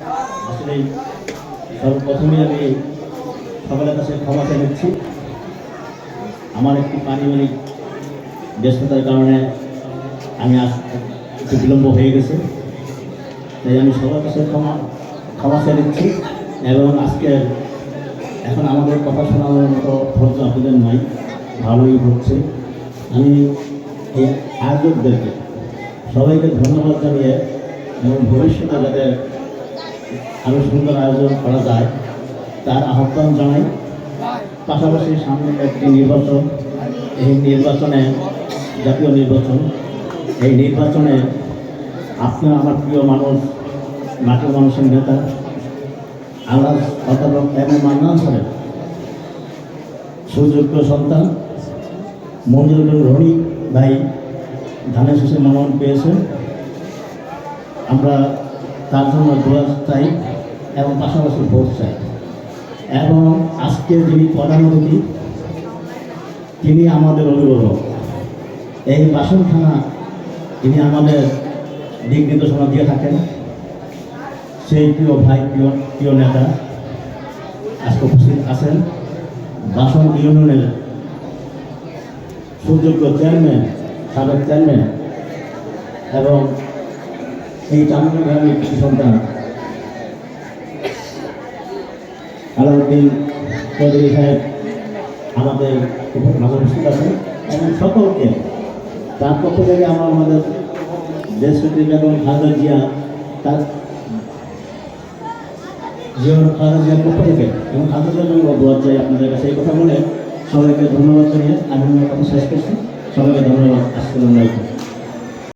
আসলে সর্বপ্রথমে আমি সকলের কাছে ক্ষমা চেয়ে নিচ্ছি। আমার একটি পারিবারিক ব্যস্ততার কারণে আমি একটু বিলম্ব হয়ে গেছে। তাই আমি সবার কাছে ক্ষমা ক্ষমা চেয়ে নিচ্ছি এবং আজকে এখন আমাদের কথা শোনানোর মতো ধৈর্য আপনাদের নাই, ভালোই হচ্ছে। আমি এই আয়োজকদেরকে সবাইকে ধন্যবাদ জানিয়ে এবং ভবিষ্যতে যাতে আরও সুন্দর আয়োজন করা যায়। তার আহ্বান জানাই, পাশাপাশি সামনে একটি নির্বাচন। এই নির্বাচনে, জাতীয় নির্বাচন। এই নির্বাচনে আপনার আমার প্রিয় মানুষ মাটির মানুষের নেতা আল্লাহ অধ্যাপক এম মান্নান সাহেব, সুযোগ্য সন্তান মঞ্জুরুল রনি ভাই, ধানের শেষে মনোনয়ন পেয়েছে আমরা তার জন্য দোয়া চাই এবং পাশাপাশি ভোট চাই। এবং আজকে যিনি প্রধান অতিথি, তিনি আমাদের অভিভাবক। এই বাসন থানা তিনি আমাদের দিক নির্দেশনা দিয়ে থাকেন, সেই প্রিয় ভাই, প্রিয় প্রিয় নেতা আজকে উপস্থিত আছেন। বাসন ইউনিয়নের সুযোগ্য চেয়ারম্যান, সাবেক চেয়ারম্যান এবং এই চামড়া গ্রামের কৃষি সন্তান আলাউদ্দিন চৌধুরী সাহেব আমাদের উপ- মাঝে উপস্থিত আছেন এবং সকলকে, তার পক্ষ থেকে আমরা আমাদের দেশপতি বেগম খালেদা জিয়া, তার জীবন খালেদা জিয়ার পক্ষ থেকে, এবং খালেদা জিয়ার জন্য দোয়া চাই আপনাদের কাছে। এই কথা বলে সবাইকে ধন্যবাদ জানিয়ে আমি আমার কথা শেষ করছি। সবাইকে ধন্যবাদ। আসসালামু আলাইকুম।